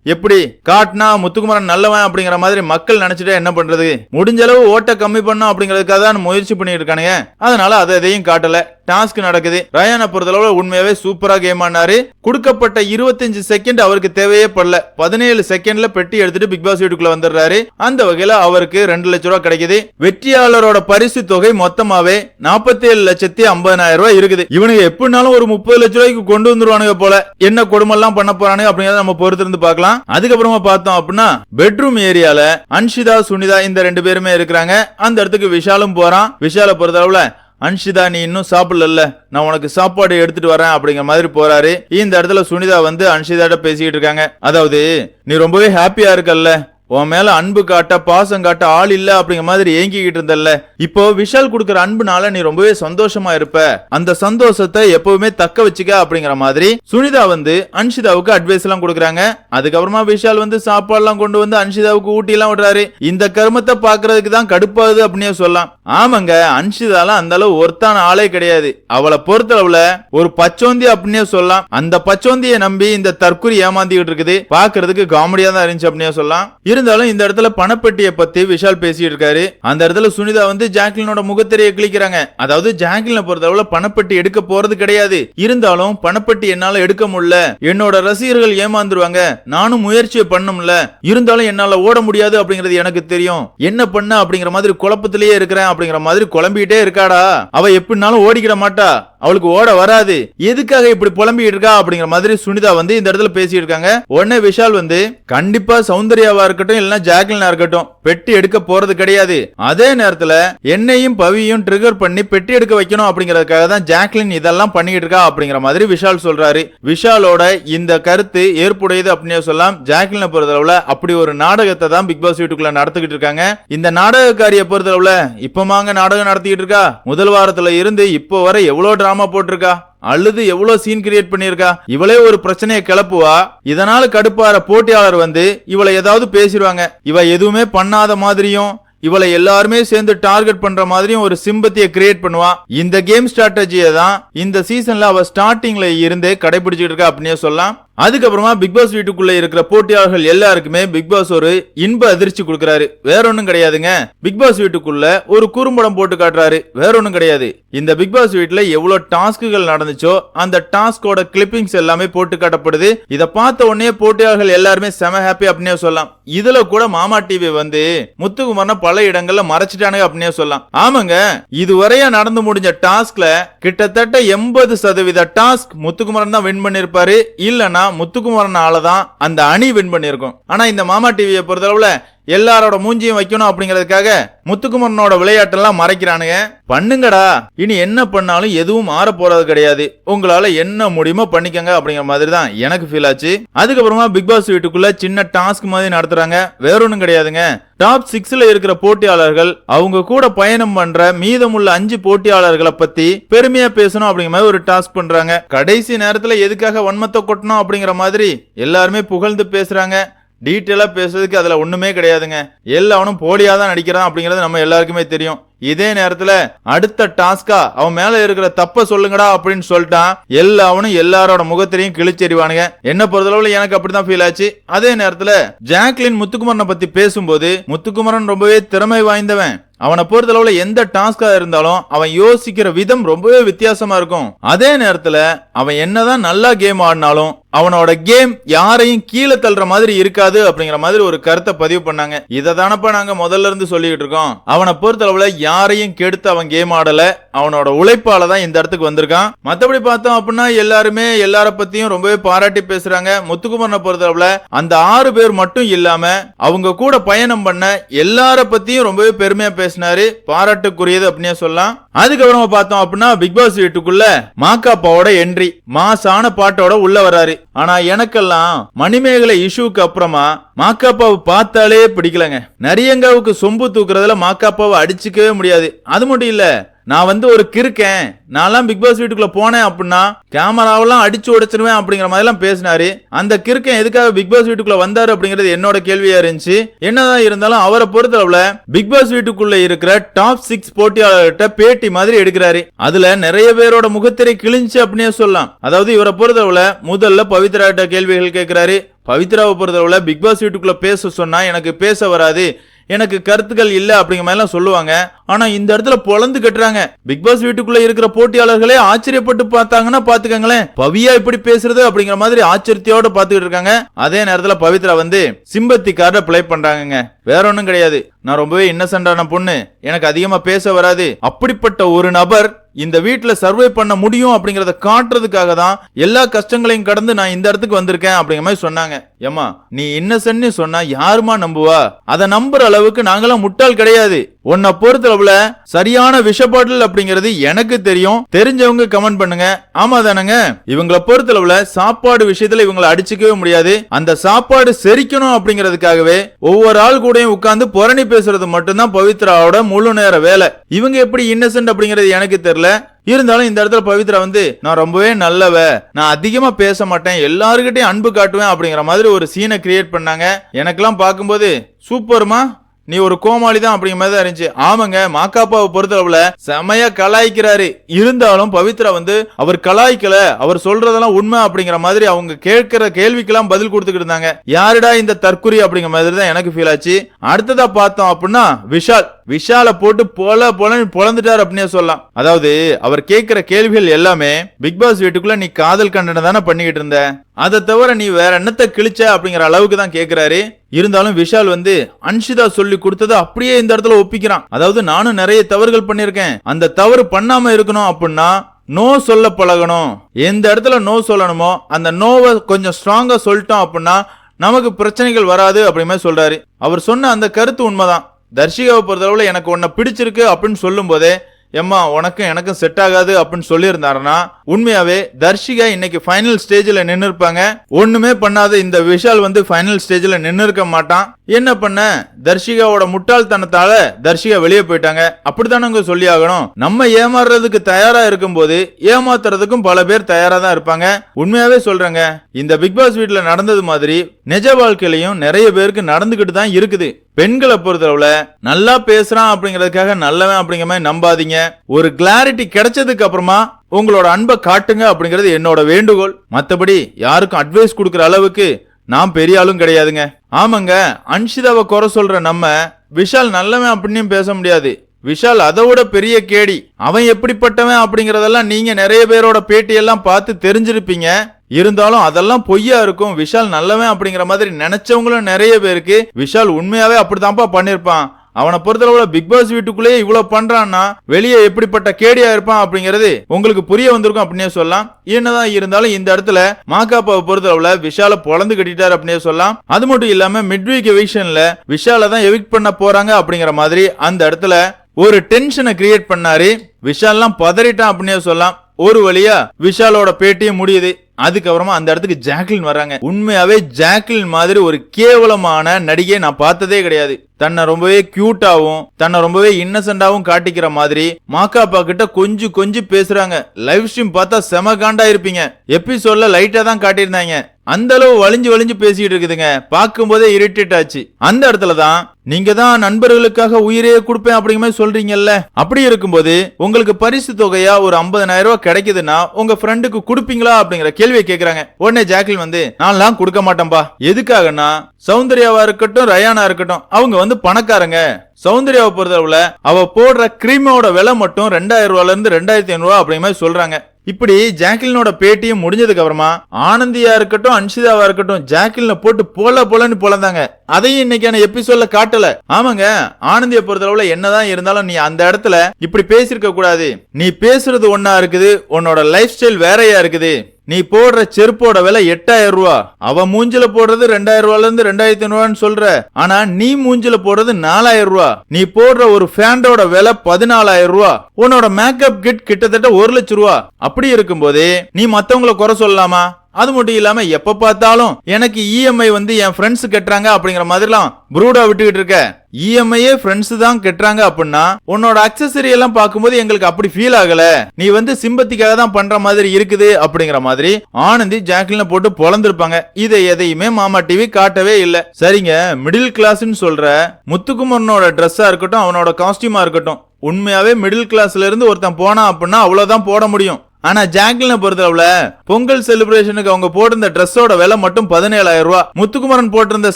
எப்படி? காட்டினா முத்துக்குமரன் நல்லவன் அப்படிங்கிற மாதிரி மக்கள் நினைச்சிட்டு என்ன பண்றது? முடிஞ்ச அளவு ஓட்ட கம்மி பண்ணும் அப்படிங்கிறதுக்காக தான் முயற்சி பண்ணிட்டு இருக்கானுங்க அதனால அதை எதையும் காட்டல. டாஸ்க் நடக்குது. ரயானை பொறுத்தளவு உண்மையாவே சூப்பரா கேம் ஆனாரு கொடுக்கப்பட்ட இருபத்தஞ்சு செகண்ட் அவருக்கு தேவையே படல. பதினேழு செகண்ட்ல பெட்டி எடுத்துட்டு பிக் பாஸ் வீட்டுக்குள்ள வந்துடுறாரு. அந்த வகையில அவருக்கு ரெண்டு லட்ச ரூபாய் கிடைக்குது. வெற்றியாளரோட பரிசு தொகை மொத்தமாவே நாற்பத்தி ஏழு லட்சத்தி ஐம்பதாயிரம் ரூபாய் இருக்குது. இவனுக்கு எப்படினாலும் ஒரு முப்பது லட்ச ரூபாய்க்கு கொண்டு வந்துருவானுங்க போல. என்ன கொடுமெல்லாம் பண்ண போறானுங்க அப்படிங்கறத நம்ம பொறுத்திருந்து பார்க்கலாம். அதுக்கப்புறமா பார்த்தோம் அப்படின்னா பெட்ரூம் ஏரியால அன்ஷிதா சுனிதா இந்த ரெண்டு பேருமே இருக்கிறாங்க. அந்த இடத்துக்கு விஷாலும் போறான். விஷால பொறுத்தளவுல அன்ஷிதா நீ இன்னும் சாப்பிடல நான் உனக்கு சாப்பாடு எடுத்துட்டு வரேன் அப்படிங்கிற மாதிரி போறாரு. இந்த இடத்துல சுனிதா வந்து அன்ஷிதாட்ட பேசிக்கிட்டு இருக்காங்க. அதாவது நீ ரொம்பவே ஹாப்பியா இருக்கல்ல. உன் மேல அன்பு காட்ட பாசம் காட்ட ஆள் இல்ல அப்படிங்கிற மாதிரி ஏங்கிக்கிட்டு இருந்தல்ல. இப்போ விஷால் கொடுக்குற அன்புனால நீ ரொம்பவே சந்தோஷமா இருப்ப. அந்த சந்தோஷத்தை எப்பவுமே தக்க வச்சுக்க அப்படிங்கிற மாதிரி சுனிதா வந்து அன்ஷிதாவுக்கு அட்வைஸ் எல்லாம் கொடுக்குறாங்க. அதுக்கப்புறமா விஷால் வந்து சாப்பாடுலாம் கொண்டு வந்து அன்ஷிதாவுக்கு ஊட்டி எல்லாம் விடுறாரு. இந்த கருமத்தை பாக்குறதுக்கு தான் கடுப்பாகுது அப்படின்னே சொல்லலாம். ஆமாங்க அன்ஷிதாலாம் அந்த அளவு ஒருத்தான ஆளே கிடையாது. அவளை பொறுத்தளவுல ஒரு பச்சோந்தி அப்படின்னே சொல்லலாம். அந்த பச்சோந்தியை நம்பி இந்த தற்கொலை ஏமாந்திக்கிட்டு இருக்குது. பாக்குறதுக்கு காமெடியா தான் இருந்துச்சு அப்படின்னே சொல்லலாம். இருந்தாலும் இந்த இடத்துல பணப்பெட்டியை பத்தி விஷால் பேசிட்டு இருக்காரு அந்த இடத்துல சுனிதா வந்து ஜாக்லினோட முகத்திரையை கிளிக்கிறாங்க அதாவது ஜாக்லினை பொறுத்தளவுல பணப்பெட்டி எடுக்க போறது கிடையாது. இருந்தாலும் பணப்பெட்டி என்னால எடுக்க முடியல. என்னோட ரசிகர்கள் ஏமாந்துருவாங்க. நானும் முயற்சியை பண்ணும்ல. இருந்தாலும் என்னால ஓட முடியாது அப்படிங்கிறது எனக்கு தெரியும். என்ன பண்ண அப்படிங்கிற மாதிரி குழப்பத்திலேயே இருக்கிறேன் அப்படிங்கிற மாதிரி குழம்பிட்டே இருக்காடா. அவ எப்படினாலும் ஓடிக்கிட மாட்டா. அவளுக்கு ஓட வராது. எதுக்காக இப்படி புலம்பிட்டு இருக்கா அப்படிங்கிற மாதிரி சுனிதா வந்து இந்த இடத்துல பேசிட்டு இருக்காங்க உடனே விஷால் வந்து கண்டிப்பா சௌந்தர்யாவா இருக்கட்டும் இல்லைன்னா ஜாக்லினா இருக்கட்டும் பெட்டி எடுக்க போறது கிடையாது. அதே நேரத்துல என்னையும் பவியும் ட்ரிகர் பண்ணி பெட்டி எடுக்க வைக்கணும் அப்படிங்கறதுக்காக தான் ஜாக்லின் இதெல்லாம் பண்ணிட்டு இருக்கா அப்படிங்கிற மாதிரி விஷால் சொல்றாரு. விஷாலோட இந்த கருத்து ஏற்புடையது அப்படின்னு சொல்லலாம் ஜாக்லினை பொறுத்தளவுல அப்படி ஒரு நாடகத்தை தான் பிக் பாஸ் வீட்டுக்குள்ள நடத்திக்கிட்டு இருக்காங்க. இந்த நாடகக்காரியை பொறுத்தளவுல இப்பமாங்க நாடகம் நடத்திக்கிட்டு இருக்கா? முதல் வாரத்துல இருந்து இப்போ வரை எவ்வளவு டிராமா போட்டிருக்கா? அழுது எவ்வளவு சீன் கிரியேட் பண்ணியிருக்கா? இவளே ஒரு பிரச்சனையை கிளப்புவா? இதனால கடுப்பார போட்டியாளர் வந்து இவளை ஏதாவது பேசிடுவாங்க. இவ எதுவுமே பண்ணாத மாதிரியும் இவளை எல்லாருமே சேர்ந்து டார்கெட் பண்ற மாதிரியும் ஒரு சிம்பத்தியை கிரியேட் பண்ணுவா. இந்த கேம் ஸ்ட்ராட்டஜியை தான் இந்த சீசன்ல அவ ஸ்டார்டிங்ல இருந்தே கடைபிடிச்சிட்டு இருக்கா அப்படின்னே சொல்லலாம். அதுக்கப்புறமா பிக் பாஸ் வீட்டுக்குள்ள இருக்கிற போட்டியாளர்கள் எல்லாருக்குமே பிக் பாஸ் ஒரு இன்ப அதிர்ச்சி கொடுக்கறாரு. வேற ஒண்ணும் கிடையாதுங்க. பிக் பாஸ் வீட்டுக்குள்ள ஒரு குறும்படம் போட்டு காட்டுறாரு. வேற ஒண்ணும் கிடையாது. இந்த பிக் பாஸ் வீட்டுல எவ்வளவு டாஸ்க்குகள் நடந்துச்சோ அந்த டாஸ்கோட கிளிப்பிங்ஸ் எல்லாமே போட்டு காட்டப்படுது. இத பார்த்த உடனே போட்டியாளர்கள் எல்லாருமே செம ஹாப்பி அப்படின்னே சொல்லலாம். இதுல கூட மாமா டிவி வந்து முத்துக்குமார்னா பல இடங்கள்ல மறைச்சிட்டானுங்க அப்படின்னே சொல்லலாம். ஆமாங்க. இதுவரையா நடந்து முடிஞ்ச டாஸ்க்ல கிட்டத்தட்ட எண்பது சதவீத டாஸ்க் முத்துக்குமாரன் தான் வின் பண்ணிருப்பாரு. இல்லனா முத்துக்குமாரனால தான் அந்த அணி வின் பண்ணிருக்கும் ஆனா இந்த மாமா டிவியை பொறுத்தளவுல எல்லாரோட மூஞ்சியும் வைக்கணும் அப்படிங்கிறதுக்காக முத்துக்குமரனோட விளையாட்டெல்லாம் மறைக்கிறானுங்க. பண்ணுங்கடா. இனி என்ன பண்ணாலும் எதுவும் மாற போறது கிடையாது. உங்களால என்ன முடியுமோ பண்ணிக்கங்க அப்படிங்கிற மாதிரி தான் எனக்கு ஃபீல் ஆச்சு. அதுக்கப்புறமா பிக் பாஸ் வீட்டுக்குள்ள சின்ன டாஸ்க் மாதிரி நடத்துறாங்க. வேற ஒன்றும் கிடையாதுங்க டாப் சிக்ஸ்ல இருக்கிற போட்டியாளர்கள் அவங்க கூட பயணம் பண்ற மீதமுள்ள அஞ்சு போட்டியாளர்களை பத்தி பெருமையா பேசணும் அப்படிங்கிற மாதிரி ஒரு டாஸ்க் பண்றாங்க. கடைசி நேரத்துல எதுக்காக வன்மத்தை கொட்டணும் அப்படிங்கிற மாதிரி எல்லாருமே புகழ்ந்து பேசுறாங்க. டீட்டெயிலாக பேசுறதுக்கு அதில் ஒன்றுமே கிடையாதுங்க. எல்லாவனும் போலியாக தான் நடிக்கிறான் அப்படிங்கிறது நம்ம எல்லாருக்குமே தெரியும். இதே நேரத்தில் அடுத்த டாஸ்கா அவன் மேல இருக்கிற தப்ப சொல்லுங்கடா அப்படின்னு சொல்லிட்டான். எல்லாவனும் எல்லாரோட முகத்திலையும் கிழிச்செறிவானுங்க. என்ன பொறுத்தளவுல எனக்கு அப்படிதான் ஃபீல் ஆச்சு. அதே நேரத்தில் ஜாக்லின் முத்துக்குமரனை பத்தி பேசும்போது முத்துக்குமரன் ரொம்பவே திறமை வாய்ந்தவன். அவனை பொறுத்தளவுல எந்த டாஸ்கா இருந்தாலும் அவன் யோசிக்கிற விதம் ரொம்பவே வித்தியாசமா இருக்கும். அதே நேரத்துல அவன் என்னதான் நல்லா கேம் ஆடினாலும் அவனோட கேம் யாரையும் கீழே தள்ளுற மாதிரி இருக்காது அப்படிங்கிற மாதிரி ஒரு கருத்தை பதிவு பண்ணாங்க. இதை தானப்பா நாங்க முதல்ல இருந்து சொல்லிட்டு இருக்கோம். அவனை பொறுத்தளவுல யாரையும் கெடுத்து அவன் கேம் ஆடல. அவனோட உழைப்பால தான் இந்த இடத்துக்கு வந்திருக்கான். மத்தபடி பார்த்தோம் அப்படின்னா எல்லாருமே எல்லார பத்தியும் ரொம்பவே பாராட்டி பேசுறாங்க. முத்துக்குமரனை பொறுத்தளவுல அந்த ஆறு பேர் மட்டும் இல்லாம அவங்க கூட பயணம் பண்ண எல்லார பத்தியும் ரொம்பவே பெருமையா பேசினாரு. பாராட்டுக்குரியது அப்படின்னே சொல்லலாம். அதுக்கப்புறமா பார்த்தோம் அப்படின்னா பிக் பாஸ் வீட்டுக்குள்ள மாக்காப்பாவோட என்ட்ரி மாசான பாட்டோட உள்ள வராரு. ஆனா எனக்கெல்லாம் மணிமேகலை இஷ்யூக்கு அப்புறமா மாக்காப்பாவை பார்த்தாலே பிடிக்கலங்க. நரியங்காவுக்கு சொம்பு தூக்குறதுல மாக்காப்பாவை அடிச்சுக்கவே முடியாது. அது மட்டும் இல்ல நான் வந்து ஒரு கிறுக்கேன். நான்லாம் பிக் பாஸ் வீட்டுக்குள்ள போனேன் அப்படின்னா கேமராவெல்லாம் அடிச்சு உடைச்சிருவேன் அப்படிங்கிற மாதிரி எல்லாம் பேசினாரு. அந்த கிறுக்கன் எதுக்காக பிக் பாஸ் வீட்டுக்குள்ள வந்தாரு அப்படிங்கிறது என்னோட கேள்வியா இருந்துச்சு. என்னதான் இருந்தாலும் அவரை பொறுத்தளவுல பிக் பாஸ் வீட்டுக்குள்ள இருக்கிற டாப் சிக்ஸ் போட்டியாளர்கிட்ட பேட்டி மாதிரி எடுக்கிறாரு. அதுல நிறைய பேரோட முகத்திரை கிழிஞ்சு அப்படின்னே சொல்லலாம். அதாவது இவரை பொறுத்தளவுல முதல்ல பவித்ரா கிட்ட கேள்விகள் கேட்கிறாரு. பவித்ராவை பொறுத்தளவுல பிக் பாஸ் வீட்டுக்குள்ள பேச சொன்னா எனக்கு பேச வராது. எனக்கு கருத்துக்கள் இல்ல அப்படிங்கிற மாதிரி எல்லாம் சொல்லுவாங்க. ஆனா இந்த இடத்துல பொழந்து கட்டுறாங்க. பிக் பாஸ் வீட்டுக்குள்ள இருக்கிற போட்டியாளர்களே ஆச்சரியப்பட்டு பார்த்தாங்கன்னா பாத்துக்கங்களேன் பவியா இப்படி பேசுறது அப்படிங்கிற மாதிரி ஆச்சரியத்தோட பாத்துக்கிட்டு இருக்காங்க. அதே நேரத்துல பவித்ரா வந்து சிம்பத்தி கார்ட ப்ளே பண்றாங்க வேற ஒண்ணும் கிடையாது. நான் ரொம்பவே இன்னசென்டான பொண்ணு. எனக்கு அதிகமா பேச வராது. அப்படிப்பட்ட ஒரு நபர் இந்த வீட்டுல சர்வே பண்ண முடியும் அப்படிங்கறத காட்டுறதுக்காக தான் எல்லா கஷ்டங்களையும் கடந்து நான் இந்த இடத்துக்கு வந்திருக்கேன் அப்படிங்கிற மாதிரி சொன்னாங்க. ஏமா நீ இன்னசென்ட்னு சொன்னா யாருமா நம்புவா? அதை நம்புற அளவுக்கு நாங்களாம் முட்டாள் கிடையாது. உன்னை பொறுத்தளவுல சரியான விஷபாட்டில் அப்படிங்கிறது எனக்கு தெரியும். தெரிஞ்சவங்க கமெண்ட் பண்ணுங்க. ஆமா தானங்க? இவங்கள பொறுத்தளவுல சாப்பாடு விஷயத்துல இவங்களை அடிச்சுக்கவே முடியாது. அந்த சாப்பாடு செரிக்கணும் அப்படிங்கிறதுக்காகவே ஒவ்வொரு ஆள் கூடயும் உட்கார்ந்து புரணி பேசுறது மட்டும்தான் பவித்ராவோட முழு நேர வேலை. இவங்க எப்படி இன்னசென்ட் அப்படிங்கிறது எனக்கு தெரியல. இருந்தாலும் இந்த இடத்துல பவித்ரா வந்து நான் ரொம்பவே நல்லவ. நான் அதிகமா பேச மாட்டேன். எல்லாருக்கிட்டையும் அன்பு காட்டுவேன். அப்படிங்கிற மாதிரி ஒரு சீனை கிரியேட் பண்ணாங்க. எனக்கெல்லாம் பார்க்கும்போது சூப்பர்மா. நீ ஒரு கோமாளி தான் அப்படிங்கிற மாதிரி தான் இருந்துச்சு. ஆமாங்க மாக்காப்பாவை பொறுத்தளவுல செமையா கலாய்க்கிறாரு. இருந்தாலும் பவித்ரா வந்து அவர் கலாய்க்கல. அவர் சொல்றதெல்லாம் உண்மை. அப்படிங்கிற மாதிரி அவங்க கேட்கிற கேள்விக்கெல்லாம் பதில் கொடுத்துக்கிட்டு இருந்தாங்க. யாருடா இந்த தற்குறி? அப்படிங்கிற மாதிரி தான் எனக்கு ஃபீல் ஆச்சு. அடுத்ததா பார்த்தோம் அப்படின்னா விஷால். விஷால போட்டு போல போல பொழந்துட்டார் அப்படின்னே சொல்லலாம். அதாவது அவர் கேட்கிற கேள்விகள் எல்லாமே பிக் பாஸ் வீட்டுக்குள்ள நீ காதல் கண்டனை தானே பண்ணிக்கிட்டு இருந்த? அதை தவிர நீ வேற என்னத்த கிழிச்ச அப்படிங்கிற அளவுக்கு தான் கேக்குறாரு. இருந்தாலும் விஷால் வந்து அன்ஷிதா சொல்லி கொடுத்ததை அப்படியே இந்த இடத்துல ஒப்பிக்கிறான். அதாவது நானும் நிறைய தவறுகள் பண்ணிருக்கேன் அந்த தவறு பண்ணாம இருக்கணும் அப்படின்னா நோ சொல்ல பழகணும். எந்த இடத்துல நோ சொல்லணுமோ அந்த நோவை கொஞ்சம் ஸ்ட்ராங்கா சொல்லிட்டோம் அப்படின்னா நமக்கு பிரச்சனைகள் வராது அப்படிமே மாதிரி சொல்றாரு. அவர் சொன்ன அந்த கருத்து உண்மைதான். தர்ஷிகாவை பொறுத்தளவில் எனக்கு உன்னை பிடிச்சிருக்கு அப்படின்னு சொல்லும் போதே எம்மா உனக்கும் எனக்கும் செட் ஆகாது அப்படின்னு சொல்லியிருந்தாருன்னா உண்மையாவே தர்ஷிகா இன்னைக்கு ஃபைனல் ஸ்டேஜில் நின்று இருப்பாங்க ஒண்ணுமே பண்ணாத இந்த விஷால் வந்து ஃபைனல் ஸ்டேஜில் நின்று இருக்க மாட்டான். என்ன பண்ண? தர்ஷிகாவோட முட்டாள்தனத்தால தர்ஷிகா வெளியே போயிட்டாங்க. அப்படித்தானங்க சொல்லி ஆகணும்? நம்ம ஏமாறுறதுக்கு தயாரா இருக்கும்போது ஏமாத்துறதுக்கும் பல பேர் தயாரா தான் இருப்பாங்க. உண்மையாவே சொல்றேங்க இந்த பிக் பாஸ் வீட்டுல நடந்தது மாதிரி நிஜ வாழ்க்கையிலையும் நிறைய பேருக்கு நடந்துகிட்டு தான் இருக்குது. பெண்களை பொறுத்தளவுல நல்லா பேசுறான் அப்படிங்கறதுக்காக நல்லவன் அப்படிங்கிற மாதிரி நம்பாதீங்க. ஒரு கிளாரிட்டி கிடைச்சதுக்கு அப்புறமா உங்களோட அன்பை காட்டுங்க அப்படிங்கிறது என்னோட வேண்டுகோள். மத்தபடி யாருக்கும் அட்வைஸ் கொடுக்குற அளவுக்கு நான் பெரிய ஆளும் கிடையாதுங்க. ஆமாங்க அன்ஷிதாவை குறை சொல்ற நம்ம விஷால் நல்லவன் அப்படின்னு பேச முடியாது. விஷால் அதை விட பெரிய கேடி. அவன் எப்படிப்பட்டவன் அப்படிங்கறதெல்லாம் நீங்க நிறைய பேரோட பேட்டியெல்லாம் பார்த்து தெரிஞ்சிருப்பீங்க. இருந்தாலும் அதெல்லாம் பொய்யா இருக்கும். விஷால் நல்லவன் அப்படிங்கிற மாதிரி நினைச்சவங்களும் நிறைய பேருக்கு விஷால் உண்மையாவே அப்படித்தான்ப்பா பண்ணிருப்பான். அவனை பொறுத்தளவுல பிக் பாஸ் வீட்டுக்குள்ளேயே இவ்வளவு பண்றான்னா வெளியே எப்படிப்பட்ட கேடியா இருப்பான் அப்படிங்கிறது உங்களுக்கு புரிய வந்திருக்கும் அப்படின்னே சொல்லலாம். என்னதான் இருந்தாலும் இந்த இடத்துல மாக்காப்பாவை பொறுத்தளவுல விஷால பொழந்து கட்டிட்டாரு அப்படின்னே சொல்லலாம். அது மட்டும் இல்லாம மிட்வீக் எவிக்ஷன்ல விஷால தான் எவிக் பண்ண போறாங்க அப்படிங்கிற மாதிரி அந்த இடத்துல ஒரு டென்ஷனை கிரியேட் பண்ணாரு. விஷால்லாம் பதறிட்டான் அப்படின்னே சொல்லலாம். ஒரு வழியா விஷாலோட பேட்டியும் முடியுது. அதுக்கப்புறமா அந்த இடத்துக்கு ஜாக்லின் வராங்க உண்மையாவே ஜாக்லின் மாதிரி ஒரு கேவலமான நடிகை நான் பார்த்ததே கிடையாது. தன்னை ரொம்பவே கியூட்டாவும் தன்னை ரொம்பவே இன்னசென்டாவும் காட்டிக்கிற மாதிரி மாக்காப்பா கிட்ட கொஞ்சம் கொஞ்சம் பேசுறாங்க. லைவ் ஸ்ட்ரீம் பார்த்தா செம காண்டா இருப்பீங்க. எபிசோட்ல லைட்டா தான் காட்டியிருந்தாங்க. அந்த அளவு வலிஞ்சு வலிஞ்சு பேசிட்டு இருக்குதுங்க. பார்க்கும்போதே இரிட்டேட் ஆச்சு. அந்த இடத்துல தான் நீங்க தான் நண்பர்களுக்காக உயிரே கொடுப்பேன் அப்படிங்கிற மாதிரி சொல்றீங்கல்ல? அப்படி இருக்கும்போது உங்களுக்கு பரிசு தொகையா ஒரு 50000 ரூபாய் கிடைக்குதுன்னா உங்க ஃப்ரெண்டுக்கு கொடுப்பீங்களா? அப்படிங்கிற கேள்வியை கேக்குறாங்க. உடனே ஜாக்லின் வந்து நான்லாம் கொடுக்க மாட்டேன்பா. எதுக்காகன்னா சௌந்தர்யாவா இருக்கட்டும் ரயானா இருக்கட்டும் அவங்க வந்து பணக்காரங்க. சௌந்தர்யாவை பொறுத்தளவுல அவ போடுற கிரீமோட விலை மட்டும் ரெண்டாயிரம் ரூபாயில இருந்து ரெண்டாயிரத்தி ஐநூறு ரூபா அப்படிங்கிற மாதிரி சொல்றாங்க. இப்படி ஜாக்லினோட பேட்டியும் முடிஞ்சதுக்கு அப்புறமா ஆனந்தியா இருக்கட்டும் அன்ஷிதாவா இருக்கட்டும் ஜாக்லின போட்டு போல போலன்னு பொழந்தாங்க அதையும் இன்னைக்கான எபிசோட்ல காட்டல. ஆமாங்க ஆனந்திய பொறுத்தளவுல என்னதான் இருந்தாலும் நீ அந்த இடத்துல இப்படி பேசியிருக்க கூடாது. நீ பேசுறது ஒன்னா இருக்குது உன்னோட லைஃப் ஸ்டைல் வேறையா இருக்குது. நீ போடுற செருப்போட விலை எட்டாயிரம் ரூபா. அவ மூஞ்சில போடுறது ரெண்டாயிரம் ரூபால இருந்து ரெண்டாயிரத்தி ஐநூறுவான்னு சொல்ற. ஆனா நீ மூஞ்சில போடுறது நாலாயிரம் ரூபா. நீ போடுற ஒரு ஃபேண்டோட விலை பதினாலாயிரம் ரூபா. உன்னோட மேக்கப் கிட் கிட்டத்தட்ட ஒரு லட்சம் ரூபா. அப்படி இருக்கும்போது நீ மத்தவங்களை குறை சொல்லலாமா? அது மட்டும் இல்லாம எப்ப பார்த்தாலும் எனக்கு இஎம்ஐ வந்து என் ஃப்ரெண்ட்ஸ் கட்டுறாங்க அப்படிங்கிற மாதிரிலாம் ப்ரூடா விட்டுக்கிட்டு இருக்க. இஎம்ஐயே ஃப்ரெண்ட்ஸ் தான் கட்டுறாங்க அப்படின்னா உன்னோட அக்சசரி எல்லாம் பார்க்கும்போது எங்களுக்கு அப்படி ஃபீல் ஆகல. நீ வந்து சிம்பத்திக்காக தான் பண்ற மாதிரி இருக்குது அப்படிங்கிற மாதிரி ஆனந்தி ஜாக்லின போட்டு பொழந்திருப்பாங்க. இதை எதையுமே மாமா டிவி காட்டவே இல்ல. சரிங்க மிடில் கிளாஸ்னு சொல்ற முத்துக்குமரனோட ட்ரெஸ்ஸா இருக்கட்டும் அவனோட காஸ்டியூமா இருக்கட்டும். உண்மையாவே மிடில் கிளாஸ்ல இருந்து ஒருத்தன் போனா அப்படின்னா அவ்வளவுதான் போட முடியும். ஆனா ஜாக்லினை பொறுத்தளவுல பொங்கல் செலிப்ரேஷனுக்கு அவங்க போட்டிருந்த ட்ரெஸ்ஸோட விலை மட்டும் பதினேழாயிரம் ரூபாய் முத்துக்குமரன் போட்டிருந்த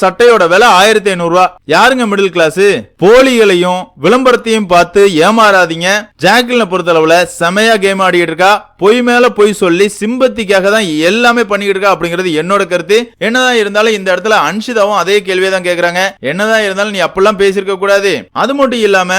சட்டையோட விலை ஆயிரத்தி ஐநூறு ரூபாய் யாருங்க மிடில் கிளாஸ் போலிகளையும் விளம்பரத்தையும் பார்த்து ஏமாறாதீங்க. ஜாக்லினை பொறுத்தளவுல செமையா கேம் ஆடிட்டு இருக்கா. பொய் மேல பொய் சொல்லி சிம்பத்திக்காக தான் எல்லாமே பண்ணிக்கிட்டு இருக்கா அப்படிங்கிறது என்னோட கருத்து. என்னதான் இருந்தாலும் இந்த இடத்துல அன்ஷிதாவும் அதே கேள்வியை தான் கேக்குறாங்க. என்னதான் இருந்தாலும் நீ அப்படிலாம் பேசியிருக்க கூடாது. அது மட்டும் இல்லாம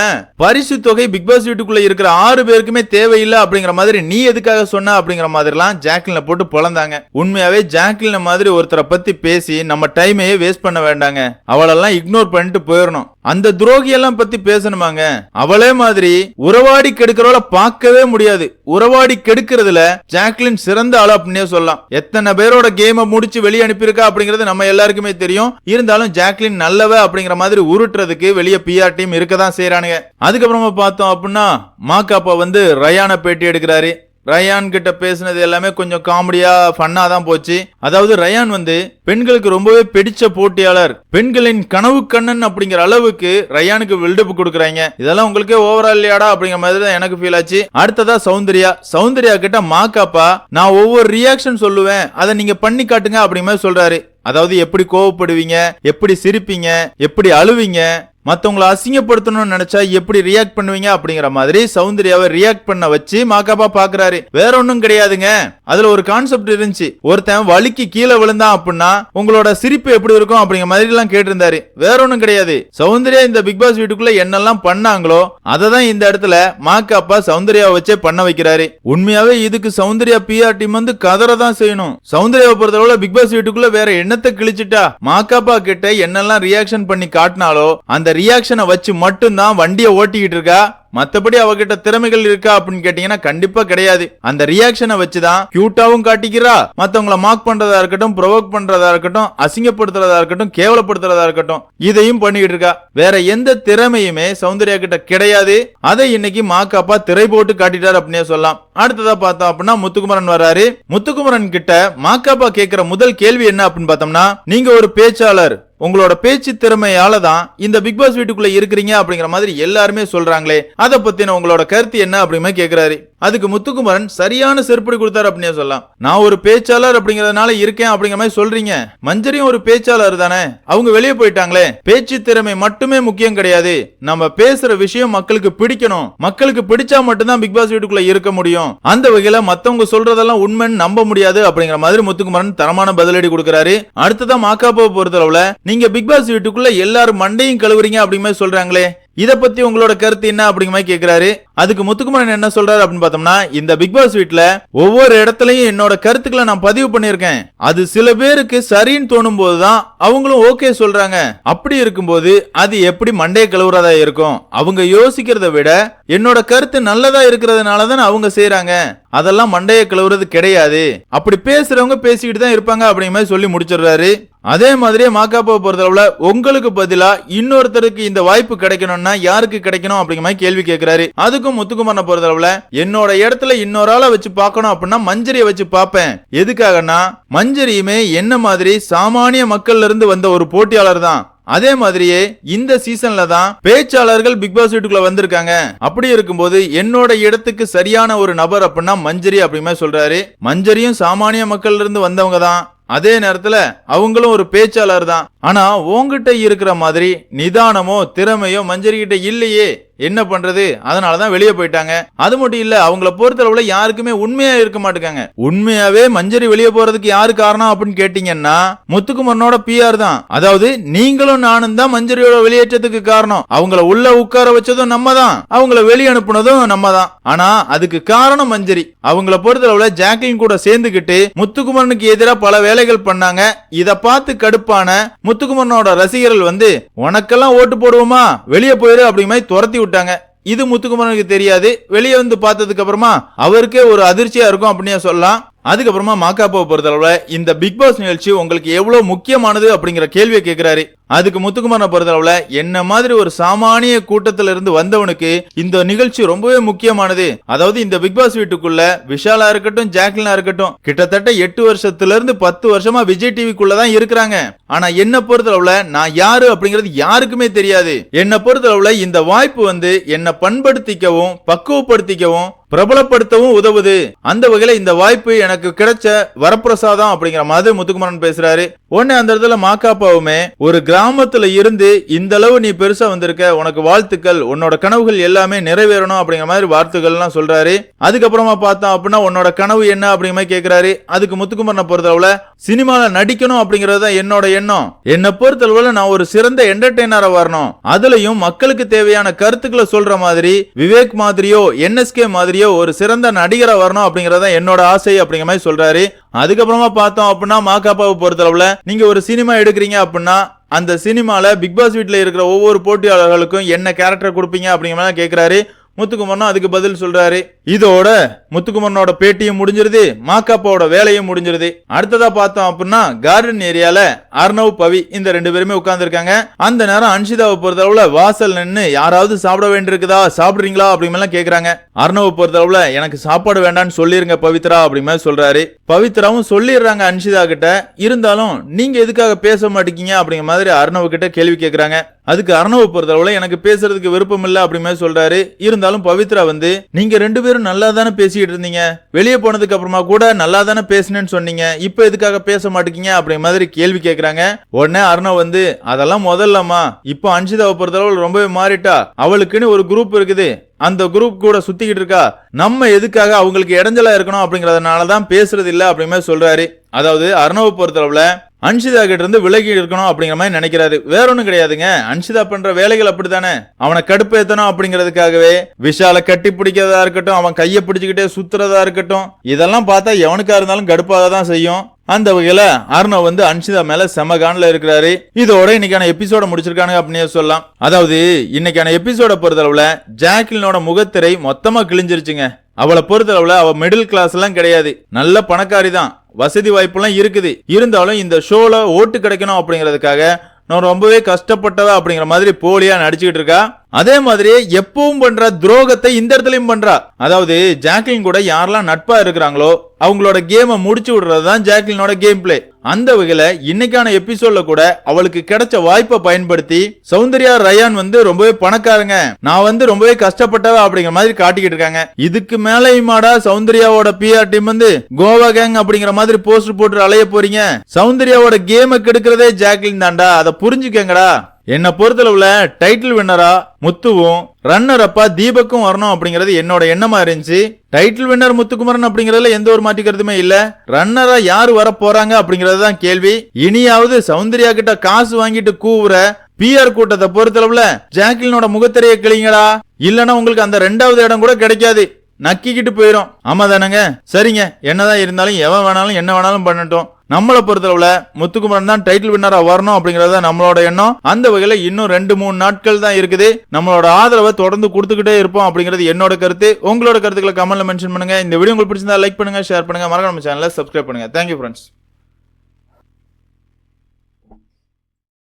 பரிசு தொகை பிக் பாஸ் வீட்டுக்குள்ள இருக்கிற ஆறு பேருக்குமே தேவையில்லை அப்படிங்கிற மாதிரி நீ எதுக்காக சொன்ன அப்படிங்கிற மாதிரிலாம் ஜாக்லின போட்டு பொழந்தாங்க உண்மையாவே ஜாக்லின மாதிரி ஒருத்தரை பத்தி பேசி நம்ம டைமையே வேஸ்ட் பண்ண வேண்டாங்க. அவளெல்லாம் இக்னோர் பண்ணிட்டு போயிடணும் அந்த துரோகியெல்லாம் பத்தி பேசணுமாங்க? அவளே மாதிரி உறவாடி கெடுக்கிறவள பார்க்கவே முடியாது. உறவாடி கெடுக்கிறதுல ஜாக்லின் சிறந்த ஆளு அப்படின்னே சொல்லலாம். எத்தனை பேரோட கேமை முடிச்சு வெளியே அனுப்பியிருக்கா அப்படிங்கிறது நம்ம எல்லாருக்குமே தெரியும். இருந்தாலும் ஜாக்லின் நல்லவ அப்படிங்கிற மாதிரி உருட்டுறதுக்கு வெளியே பிஆர் டீம் இருக்க தான் செய்யறானுங்க அதுக்கப்புறமா பார்த்தோம் அப்படின்னா மாக்காப்பா வந்து ரயான பேட்டி எடுக்கிறாரு. ரயான் கிட்ட பேசினது எல்லாமே கொஞ்சம் காமெடியா ஃபன்னா தான் போச்சு. அதாவது ரயான் வந்து பெண்களுக்கு ரொம்பவே பிடிச்ச போட்டியாளர். பெண்களின் கனவு கண்ணன் அப்படிங்கிற அளவுக்கு ரயானுக்கு பில்டப் கொடுக்குறாங்க. இதெல்லாம் உங்களுக்கே ஓவரா இல்லையாடா அப்படிங்கிற மாதிரி தான் எனக்கு ஃபீல் ஆச்சு. அடுத்ததா சௌந்தர்யா. சௌந்தர்யா கிட்ட மாக்காப்பா நான் ஒவ்வொரு ரியாக்ஷன் சொல்லுவேன். அதை நீங்க பண்ணி காட்டுங்க அப்படிங்கிற மாதிரி சொல்றாரு. அதாவது எப்படி கோவப்படுவீங்க எப்படி சிரிப்பீங்க எப்படி அழுவீங்க மத்தவங்கள அசிங்கப்படுத்தணும்னு நினைச்சா எப்படி ரியாக்ட் பண்ணுவீங்க அப்படிங்கிற மாதிரி சௌந்தர்யாவை ரியாக்ட் பண்ண வச்சு மாக்காப்பா பாக்குறாரு. வேற ஒன்றும் கிடையாதுங்க. அதுல ஒரு கான்செப்ட் இருந்துச்சு. ஒருத்தன் வலிக்கு கீழே விழுந்தான் அப்படின்னா உங்களோட சிரிப்பு எப்படி இருக்கும் அப்படிங்கிற மாதிரி எல்லாம் கேட்டிருந்தாரு. வேற ஒன்றும் கிடையாது. சௌந்தர்யா இந்த பிக் பாஸ் வீட்டுக்குள்ள என்னெல்லாம் பண்ணாங்களோ அதை தான் இந்த இடத்துல மாக்காப்பா சௌந்தர்யாவை வச்சே பண்ண வைக்கிறாரு. உண்மையாவே இதுக்கு சௌந்தர்யா பிஆர் டீம் வந்து கதரை தான் செய்யணும். சௌந்தர்யாவை பொறுத்தளவுல பிக் பாஸ் வீட்டுக்குள்ள வேற என்னத்தை கிழிச்சிட்டா? மாக்காப்பா கிட்ட என்னெல்லாம் ரியாக்ஷன் பண்ணி காட்டினாலோ அந்த ரியாக்ஷனை வச்சு மட்டும்தான் வண்டியை ஓட்டிக்கிட்டு இருக்கா? மத்தபடி அவகிட்ட திறமைகள் இருக்கா அப்படின்னு கேட்டீங்கன்னா கண்டிப்பா கிடையாது. அந்த ரியாக்ஷனை வச்சுதான் கியூட்டாவும் காட்டிக்கிறா. மத்தவங்களை மார்க் பண்றதா இருக்கட்டும் ப்ரொவோக் பண்றதா இருக்கட்டும் அசிங்கப்படுத்துறதா இருக்கட்டும் கேவலப்படுத்துறதா இருக்கட்டும் இதையும் பண்ணிட்டு இருக்கா. வேற எந்த திறமையுமே சௌந்தர்யா கிட்ட கிடையாது. அதை இன்னைக்கு மாக்காப்பா திரை போட்டு காட்டிட்டார் அப்படின்னே சொல்லலாம். அடுத்ததா பார்த்தோம் அப்படின்னா முத்துக்குமரன் வராரு முத்துக்குமரன் கிட்ட மாக்காப்பா கேக்குற முதல் கேள்வி என்ன அப்படின்னு பார்த்தோம்னா நீங்க ஒரு பேச்சாளர். உங்களோட பேச்சு திறமையால தான் இந்த பிக் பாஸ் வீட்டுக்குள்ள இருக்கிறீங்க அப்படிங்கிற மாதிரி எல்லாருமே சொல்றாங்களே அதை பத்தின உங்களோட கருத்து என்ன அப்படிமே கேக்குறாரு. அதுக்கு முத்துக்குமரன் சரியான செருப்படி கொடுத்தாரு அப்படின்னு சொல்லலாம். நான் ஒரு பேச்சாளர் அப்படிங்கறதுனால இருக்கேன் அப்படிங்கிற மாதிரி சொல்றீங்க. மஞ்சரியும் ஒரு பேச்சாளர் தானே? அவங்க வெளியே போயிட்டாங்களே. பேச்சு திறமை மட்டுமே முக்கியம் கிடையாது. நம்ம பேசுற விஷயம் மக்களுக்கு பிடிக்கணும். மக்களுக்கு பிடிச்சா மட்டும்தான் பிக் பாஸ் வீட்டுக்குள்ள இருக்க முடியும். அந்த வகையில மத்தவங்க சொல்றதெல்லாம் உண்மைன்னு நம்ப முடியாது அப்படிங்கிற மாதிரி முத்துக்குமரன் தரமான பதிலடி கொடுக்கறாரு. அடுத்ததான் மாக்காப்பாவை பொறுத்தளவுல நீங்க பிக் பாஸ் வீட்டுக்குள்ள எல்லாரும் மண்டையும் கழுவுறீங்க அப்படிங்கிற மாதிரி சொல்றாங்களே. இதை பத்தி உங்களோட கருத்து என்ன அப்படிங்கிற மாதிரி கேக்குறாரு. அதுக்கு முத்துக்குமரன் என்ன சொல்றாரு அப்படின்னு பார்த்தோம்னா இந்த பிக் பாஸ் வீட்ல ஒவ்வொரு இடத்துலயும் என்னோட கருத்துக்களை நான் பதிவு பண்ணிருக்கேன் அது சில பேருக்கு சரின்னு தோணும் போதுதான் அவங்களும் ஓகே சொல்றாங்க. அப்படி இருக்கும்போது அது எப்படி மண்டைய கழுவுறதா இருக்கும்? அவங்க யோசிக்கிறத விட என்னோட கருத்து நல்லதா இருக்கிறதுனால தான் அவங்க செய்யறாங்க அதெல்லாம் மண்டைய கழுவுறது கிடையாது. அப்படி பேசுறவங்க பேசிக்கிட்டு தான் இருப்பாங்க அப்படிங்கிற மாதிரி சொல்லி முடிச்சிடுறாரு. அதே மாதிரியே மாக்காப்பாவை பொறுத்தளவில் உங்களுக்கு பதிலாக இன்னொருத்தருக்கு இந்த வாய்ப்பு கிடைக்கணும்னா யாருக்கு கிடைக்கணும் அப்படிங்கிற மாதிரி கேள்வி கேட்கிறாரு அதுக்கும் முத்துக்குமரனை பொறுத்தளவில் என்னோட இடத்துல இன்னொரு ஆளை வச்சு பார்க்கணும் அப்படின்னா மஞ்சரியை வச்சு பார்ப்பேன். எதுக்காகனா மஞ்சரியுமே என்ன மாதிரி சாமானிய மக்கள்ல இருந்து வந்த ஒரு போட்டியாளர் தான். அதே மாதிரியே இந்த சீசன்ல தான் பேச்சாளர்கள் பிக் பாஸ் வீட்டுக்குள்ள வந்திருக்காங்க. அப்படி இருக்கும்போது என்னோட இடத்துக்கு சரியான ஒரு நபர் அப்படின்னா மஞ்சரி அப்படிமே சொல்றாரு. மஞ்சரியும் சாமானிய மக்கள் இருந்து வந்தவங்க தான். அதே நேரத்துல அவங்களும் ஒரு பேச்சாளர் தான் ஆனா உங்ககிட்ட இருக்கிற மாதிரி நிதானமோ திறமையோ மஞ்சரி கிட்ட இல்லையே. என்ன பண்றது? அதனால தான் வெளியே போயிட்டாங்க. அது மட்டும் இல்ல அவங்கள பொறுத்தளவுல யாருக்குமே உண்மையா இருக்க மாட்டேங்காங்க. உண்மையாவே மஞ்சரி வெளியே போறதுக்கு யாரு காரணம் அப்படின்னு கேட்டீங்கன்னா முத்துக்குமரனோட பிஆர் தான். அதாவது நீங்களும் நானும் தான் மஞ்சரியோட வெளியேற்றத்துக்கு காரணம். அவங்கள உள்ள உட்கார வச்சதும் நம்ம தான் அவங்கள வெளியே அனுப்புனதும் நம்ம தான் ஆனா அதுக்கு காரணம் மஞ்சரி. அவங்கள பொறுத்தளவுல ஜாக்லின் கூட சேர்ந்துகிட்டு முத்துக்குமரனுக்கு எதிராக பல வேலைகள் பண்ணாங்க. இத பார்த்து கடுப்பான முத்துக்குமரனோட ரசிகர்கள் வந்து உனக்கெல்லாம் ஓட்டு போடுவோமா? வெளியே போயிரு அப்படிங்கிற மாதிரி துரத்தி விட்டாங்க. இது முத்துக்குமரனுக்கு தெரியாது. வெளியே வந்து பார்த்ததுக்கு அப்புறமா அவருக்கே ஒரு அதிர்ச்சியா இருக்கும் அப்படின்னே சொல்லலாம். அதுக்கப்புறமா மாக்காப்பாவை பொறுத்தளவுல இந்த பிக் பாஸ் நிகழ்ச்சி உங்களுக்கு எவ்வளவு முக்கியமானது அப்படிங்கிற கேள்வியை கேட்கிறாரு அதுக்கு முத்துக்குமரனை பொறுத்தளவுல என்ன மாதிரி ஒரு சாமானிய கூட்டத்தில் இருந்து வந்தவனுக்கு இந்த நிகழ்ச்சி ரொம்பவே முக்கியமானது. அதாவது இந்த பிக் பாஸ் வீட்டுக்குள்ள விஷாலா இருக்கட்டும் ஜாக்லினா இருக்கட்டும் கிட்டத்தட்ட எட்டு வருஷத்துல இருந்து பத்து வருஷமா விஜய் டிவிக்குள்ள தான் இருக்கிறாங்க. ஆனா என்ன பொறுத்தளவுல நான் யாரு அப்படிங்கிறது யாருக்குமே தெரியாது. என்ன பொறுத்தளவுல இந்த வாய்ப்பு வந்து என்ன பண்படுத்திக்கவும் பக்குவப்படுத்திக்கவும் பிரபலப்படுத்தவும் உதவுது. அந்த வகையில இந்த வாய்ப்பு எனக்கு கிடைச்ச வரப்பிரசாதம் அப்படிங்கிற மாதிரி முத்துக்குமரன் பேசுறாரு. உடனே அந்த இடத்துல மாக்காப்பாவுமே ஒரு கிராமத்துல இருந்து இந்த அளவு நீ பெருசா வந்திருக்க உனக்கு வாழ்த்துக்கள் உன்னோட கனவுகள் எல்லாமே நிறைவேறணும் அப்படிங்கிற மாதிரி வார்த்தைகள்லாம் சொல்றாரு. அதுக்கப்புறமா பார்த்தோம் அப்படின்னா உன்னோட கனவு என்ன அப்படிங்கிற மாதிரி கேக்குறாரு. அதுக்கு முத்துக்குமரனை பொறுத்தளவுல சினிமால நடிக்கணும் அப்படிங்கறது தான் என்னோட எண்ணம். என்னை பொறுத்தளவுல நான் ஒரு சிறந்த என்டர்டெய்னரா வரணும். அதுலயும் மக்களுக்கு தேவையான கருத்துக்களை சொல்ற மாதிரி விவேக் மாதிரியோ என்எஸ்கே மாதிரியோ ஒரு சிறந்த நடிகரா வரணும் அப்படிங்கறத என்னோட ஆசை அப்படிங்கிற மாதிரி சொல்றாரு. அதுக்கப்புறமா பார்த்தோம் அப்படின்னா மாக்காப்பாவை பொறுத்தளவுல நீங்க ஒரு சினிமா எடுக்கிறீங்க அப்படின்னா அந்த சினிமால பிக் பாஸ் வீட்ல இருக்கிற ஒவ்வொரு போட்டியாளர்களுக்கும் என்ன கேரக்டர் கொடுப்பீங்க அப்படிங்கிற மாதிரி கேக்குறாரு. முத்துக்குமரனும் அதுக்கு பதில் சொல்றாரு. இதோட முத்துக்குமரனோட பேட்டியும் முடிஞ்சிருது மாக்காப்பாவோட வேலையும் முடிஞ்சிருது. அடுத்ததா பார்த்தோம் அப்படின்னா கார்டன் ஏரியால அர்ணவ் பவி இந்த ரெண்டு பேருமே உட்கார்ந்துருக்காங்க. அந்த நேரம் அன்ஷிதாவை பொறுத்தளவுல வாசல் நின்னு யாராவது சாப்பிட வேண்டியிருக்குதா சாப்பிடுறீங்களா அப்படிமெல்லாம் கேக்குறாங்க. அர்ணவ பொறுத்தளவுல எனக்கு சாப்பாடு வேண்டாம்னு சொல்லிருங்க பவித்ரா அப்படிமே சொல்றாரு. பவித்ராவும் சொல்லிடுறாங்க அன்ஷிதா கிட்ட. இருந்தாலும் நீங்க எதுக்காக பேச மாட்டேங்கீங்க அப்படிங்கிற மாதிரி அர்ணவ கிட்ட கேள்வி கேக்குறாங்க. அதுக்கு அர்ணவ பொறுத்தளவுல எனக்கு பேசுறதுக்கு விருப்பம் இல்ல அப்படிமே சொல்றாரு. இருந்தாலும் பவித்ரா வந்து நீங்க ரெண்டு பேரும் நல்லா தானே பேசிட்டு இருந்தீங்க? வெளியே போனதுக்கு அப்புறமா கூட நல்லா தானே பேசினேன்னு சொன்னீங்க. இப்போ எதுக்காக பேச மாட்டேங்க அப்படி மாதிரி கேள்வி கேக்குறாங்க. உடனே அர்ணவ் வந்து அதெல்லாம் முதல்லம்மா. இப்போ அன்ஷிதாவை பொறுத்தளவில் ரொம்பவே மாறிட்டா. அவளுக்குன்னு ஒரு குரூப் இருக்குது. அந்த குரூப் கூட சுத்திக்கிட்டு இருக்கா. நம்ம எதுக்காக அவங்களுக்கு இடைஞ்சலா இருக்கணும்? அப்படிங்கறதுனால தான் பேசுறது இல்ல அப்படிமே சொல்றாரு. அதாவது அர்ணவ பொறுத்தளவுல அன்ஷிதா கிட்ட இருந்து விலகி இருக்கணும் அப்படிங்கிற மாதிரி நினைக்கிறாரு. வேற ஒன்றும் கிடையாதுங்க. அன்ஷிதா பண்ற வேலைகள் அப்படித்தானே? அவனை கடுப்பேத்தணும் அப்படிங்கிறதுக்காகவே விஷால கட்டி பிடிக்கிறதா இருக்கட்டும் அவன் கையை பிடிச்சுக்கிட்டே சுத்துறதா இருக்கட்டும் இதெல்லாம் பார்த்தா எவனுக்கா இருந்தாலும் கடுப்பாக தான் செய்யும். அந்த வகையில அர்ணவ் வந்து அன்ஷிதா மேல செம கான்ல இருக்கிறாரு. இதோட இன்னைக்கான எபிசோட முடிச்சிருக்கானுங்க அப்படின்னு சொல்லலாம். அதாவது இன்னைக்கான எபிசோட பொறுத்தளவுல ஜாக்லினோட முகத்திரை மொத்தமா கிழிஞ்சிருச்சுங்க. அவளை பொறுத்தளவுல அவ மிடில் கிளாஸ் எல்லாம் கிடையாது. நல்ல பணக்காரி தான் வசதி வாய்ப்புலாம் இருக்குது. இருந்தாலும் இந்த ஷோல ஓட்டு கிடைக்கணும் அப்படிங்கிறதுக்காக நான் ரொம்பவே கஷ்டப்பட்டதா அப்படிங்கிற மாதிரி போலியா நடிச்சுக்கிட்டு இருக்கா? அதே மாதிரி எப்பவும் பண்ற துரோகத்தை இந்த இடத்துலயும் பண்றா. அதாவது ஜாக்லின் கூட யாரெல்லாம் நட்பா இருக்கிறாங்களோ அவங்களோட கேமை முடிச்சு விடுறதுதான் ஜாக்லினோட கேம் பிளே அந்த வகையில இன்னைக்கான எபிசோட்ல கூட அவளுக்கு கிடைச்ச வாய்ப்பை பயன்படுத்தி சௌந்தர்யா ரயான் வந்து ரொம்பவே பணக்காரங்க. நான் வந்து ரொம்பவே கஷ்டப்பட்டவ அப்படிங்கிற மாதிரி காட்டிக்கிட்டு இருக்காங்க. இதுக்கு மேலேயுமாடா சௌந்தர்யாவோட பிஆர் டீம் வந்து கோவா கேங் அப்படிங்கிற மாதிரி போஸ்டர் போட்டு அலைய போறீங்க? சௌந்தர்யாவோட கேமை கெடுக்கிறதே ஜாக்லின் தான்டா. அதை புரிஞ்சுக்கங்கடா. என்னை பொறுத்தளவுல டைட்டில் வின்னரா முத்துவும் ரன்னர் அப்பா தீபக்கும் வரணும் அப்படிங்கறது என்னோட எண்ணமா இருந்துச்சு. டைட்டில் வின்னர் முத்துக்குமரன் அப்படிங்கறதுல எந்த ஒரு மாற்றிக்கிறதுமே இல்ல. ரன்னரா யாரு வர போறாங்க அப்படிங்கறது தான் கேள்வி. இனியாவது சௌந்தர்யா கிட்ட காசு வாங்கிட்டு கூவுற பிஆர் கூட்டத்தை பொறுத்தளவுல ஜாக்லினோட முகத்திரையை கிளிங்களா இல்லனா உங்களுக்கு அந்த ரெண்டாவது இடம் கூட கிடைக்காது. நக்கிக்கிட்டு போயிரும். ஆமா தானங்க? சரிங்க. என்னதான் இருந்தாலும் எவன் வேணாலும் என்ன வேணாலும் பண்ணட்டும். நம்மளை பொறுத்தளவுல முத்துக்குமரன் தான் டைட்டில் வின்னரா வரணும் அப்படிங்கறது நம்மளோட எண்ணம். அந்த வகையில இன்னும் ரெண்டு மூணு நாட்கள் தான் இருக்குது. நம்மளோட ஆதரவை தொடர்ந்து கொடுத்துக்கிட்டே இருப்போம் அப்படிங்கிறது என்னோட கருத்து. உங்களோட கருத்துக்களை கமெண்ட்ல மென்ஷன் பண்ணுங்க. இந்த வீடியோ உங்களுக்கு பிடிச்சிருந்தா லைக் பண்ணுங்க ஷேர் பண்ணுங்க. மறக்காம சேனலை சப்ஸ்கிரைப் பண்ணுங்க. Thank you friends